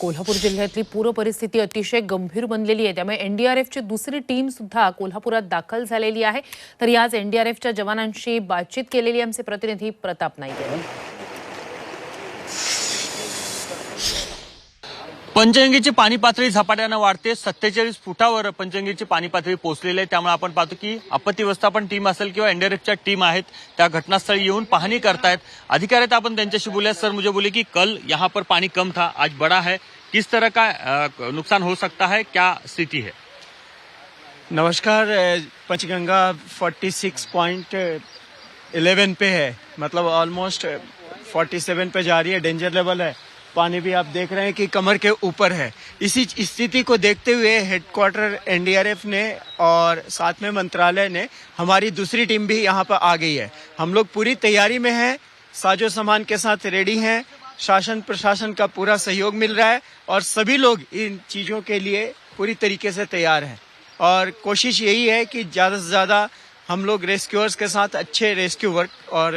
कोल्हापूर जिल्ह्यातली पूर परिस्थिती अतिशय गंभीर बनलेली आहे. त्यामुळे एनडीआरएफची दुसरी टीम सुद्धा कोल्हापुरात दाखल झालेली आहे. तर याच एनडीआरएफच्या जवानांशी बातचीत केलेली आमचे प्रतिनिधी प्रताप नाईक यांनी पंचगंगेची पाणी पातळी झपाट्यानं वाढते. सत्तेचाळीस फुटावर पंचगंगेची पाणी पातळी पोहोचलेली आहे. त्यामुळे आपण पाहतो की आपत्ती व्यवस्थापन टीम असेल किंवा एनडीआरएफच्या टीम आहेत त्या घटनास्थळी येऊन पाहणी करतायत. अधिकारी आहेत आपण त्यांच्याशी बोले सर मुझे बोले की कल यहाँ पर पानी कम था आज बड़ा है. किस तरह का नुकसान हो सकता है? क्या स्थिति है? नमस्कार अ, पंचगंगा 46.11 पे है. मतलब ऑलमोस्ट 47 पे जा रही है. डेंजर लेवल है. पानी भी आप देख रहे हैं कि कमर के ऊपर है। इसी स्थिति को देखते हुए हेडक्वार्टर एनडीआरएफ ने और साथ में मंत्रालय ने हमारी दूसरी टीम भी यहाँ पर आ गई है। हम लोग पूरी तैयारी में हैं, साजो सामान के साथ रेडी हैं, शासन प्रशासन का पूरा सहयोग मिल रहा है और सभी लोग इन चीज़ों के लिए पूरी तरीके से तैयार हैं। और कोशिश यही है कि ज़्यादा से ज़्यादा हम लोग रेस्क्यूअर्स के साथ अच्छे रेस्क्यू वर्क और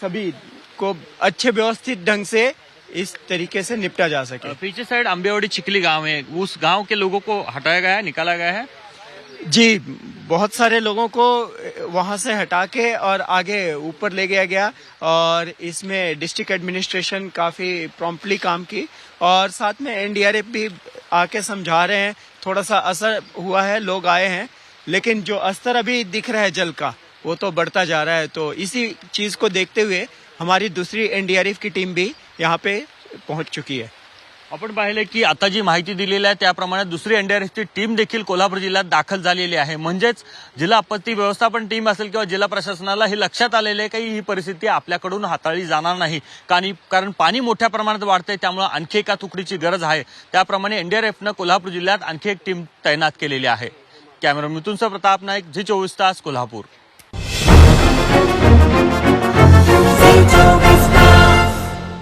सभी को अच्छे व्यवस्थित ढंग से इस तरीके से निपटा जा सके। पीछे साइड अम्बेवाड़ी चिखली गाँव है। उस गाँव के लोगों को हटाया गया है निकाला गया है। जी बहुत सारे लोगों को वहाँ से हटा के और आगे ऊपर ले गया गया और इसमें डिस्ट्रिक्ट एडमिनिस्ट्रेशन काफ़ी प्रॉम्प्टली काम की और साथ में एनडीआरएफ भी आके समझा रहे हैं। थोड़ा सा असर हुआ है लोग आए हैं लेकिन जो अस्तर अभी दिख रहा है जल का वो तो बढ़ता जा रहा है। तो इसी चीज़ को देखते हुए हमारी दूसरी एनडीआरएफ की टीम भी यहाँ पे पहुंच चुकी है। आपण पाहिले की आता जी माहिती दिलेली आहे त्याप्रमाणे दुसरी एनडीआरएफची टीम देखील कोल्हापूर जिल्ह्यात दाखल झालेली आहे. म्हणजेच जिल्हा आपत्ती व्यवस्थापन टीम असेल किंवा जिल्हा प्रशासनाला हे लक्षात आलेले आहे की ही परिस्थिती आपल्याकडून हाताळली जाणार नाही. कारण कारण पाणी मोठ्या प्रमाणात वाढतंय त्यामुळे आणखी एका तुकडीची गरज आहे. त्याप्रमाणे एनडीआरएफनं कोल्हापूर जिल्ह्यात आणखी एक टीम तैनात केलेली आहे. कॅमेरा मिथुनचा प्रताप नाईक झी चोवीस तास कोल्हापूर.